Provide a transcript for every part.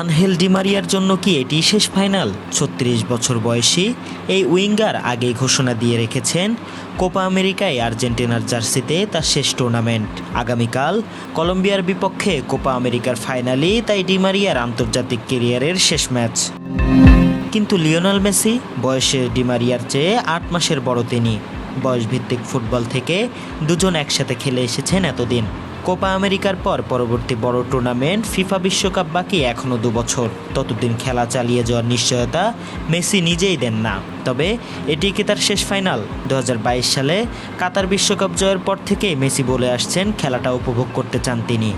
Angel ডিমারিয়ার জন্য কি এটি শেষ ফাইনাল? ছত্রিশ বছর বয়সী এই উইঙ্গার আগেই ঘোষণা দিয়ে রেখেছেন কোপা আমেরিকায় আর্জেন্টিনার জার্সিতে তার শেষ টুর্নামেন্ট। আগামীকাল কলম্বিয়ার বিপক্ষে কোপা আমেরিকার ফাইনালই তাই ডিমারিয়ার আন্তর্জাতিক কেরিয়ারের শেষ ম্যাচ। কিন্তু লিওনাল মেসি বয়সের ডিমারিয়ার চেয়ে আট মাসের বড় তিনি। বয়সভিত্তিক ফুটবল থেকে দুজন একসাথে খেলে এসেছেন এতদিন। কোপা আমেরিকার পর পরবর্তী বড় টুর্নামেন্ট ফিফা বিশ্বকাপ বাকি এখনও দু বছর ততদিন খেলা চালিয়ে যাওয়ার নিশ্চয়তা মেসি নিজেই দেন না। তবে এটি কি তার শেষ ফাইনাল? দু হাজার বাইশ সালে কাতার বিশ্বকাপ জয়ের পর থেকেই মেসি বলে আসছেন, খেলাটা উপভোগ করতে চান তিনি।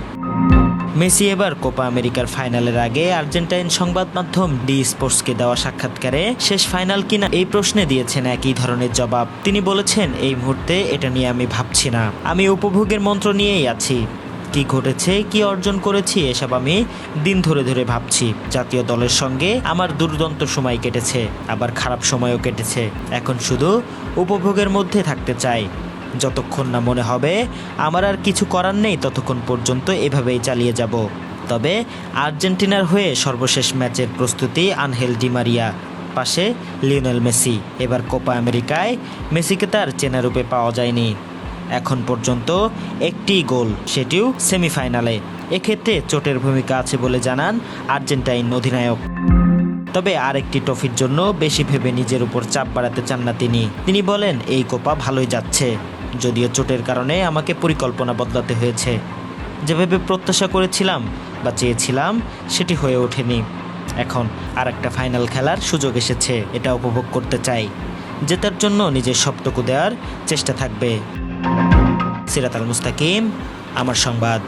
মেসি এবার কোপা আমেরিকার ফাইনালের আগে আর্জেন্টাইন সংবাদ মাধ্যম ডি স্পোর্টসকে দেওয়া সাক্ষাৎকারে শেষ ফাইনাল কিনা এই প্রশ্নে দিয়েছেন একই ধরনের জবাব। তিনি বলেছেন, এই মুহূর্তে এটা নিয়ে আমি ভাবছি না। আমি উপভোগের মন্ত্র নিয়েই আছি। কি ঘটেছে, কি অর্জন করেছি, এসব আমি দিন ধরে ধরে ভাবছি। জাতীয় দলের সঙ্গে আমার দুর্দন্ত সময় কেটেছে, আবার খারাপ সময়ও কেটেছে। এখন শুধু উপভোগের মধ্যে থাকতে চাই। যতক্ষণ না মনে হবে, আমার আর কিছু করার নেই, ততক্ষণ পর্যন্ত এভাবেই চালিয়ে যাব। তবে আর্জেন্টিনার হয়ে সর্বশেষ ম্যাচের প্রস্তুতি আনহেল ডিমারিয়া পাশে লিওনেল মেসি। এবার কোপা আমেরিকায় মেসিকে তার চেনা রূপে পাওয়া যায়নি। এখন পর্যন্ত একটি গোল, সেটিও সেমিফাইনালে। এক্ষেত্রে চোটের ভূমিকা আছে বলে জানান আর্জেন্টাইন অধিনায়ক। তবে আরেকটি ট্রফির জন্য বেশি ভেবে নিজের উপর চাপ বাড়াতে চান না তিনি। তিনি বলেন, এই কোপা ভালোই যাচ্ছে। যদিও চোটের কারণে আমাকে পরিকল্পনা বদলাতে হয়েছে। যেভাবে প্রত্যাশা করেছিলাম বা চেয়েছিলাম, সেটি হয়ে ওঠেনি। এখন আর একটা ফাইনাল খেলার সুযোগ এসেছে, এটা উপভোগ করতে চাই। জেতার জন্য নিজের সবটুকু দেওয়ার চেষ্টা থাকবে। সিরাত আল মুস্তাকিম, আমার সংবাদ।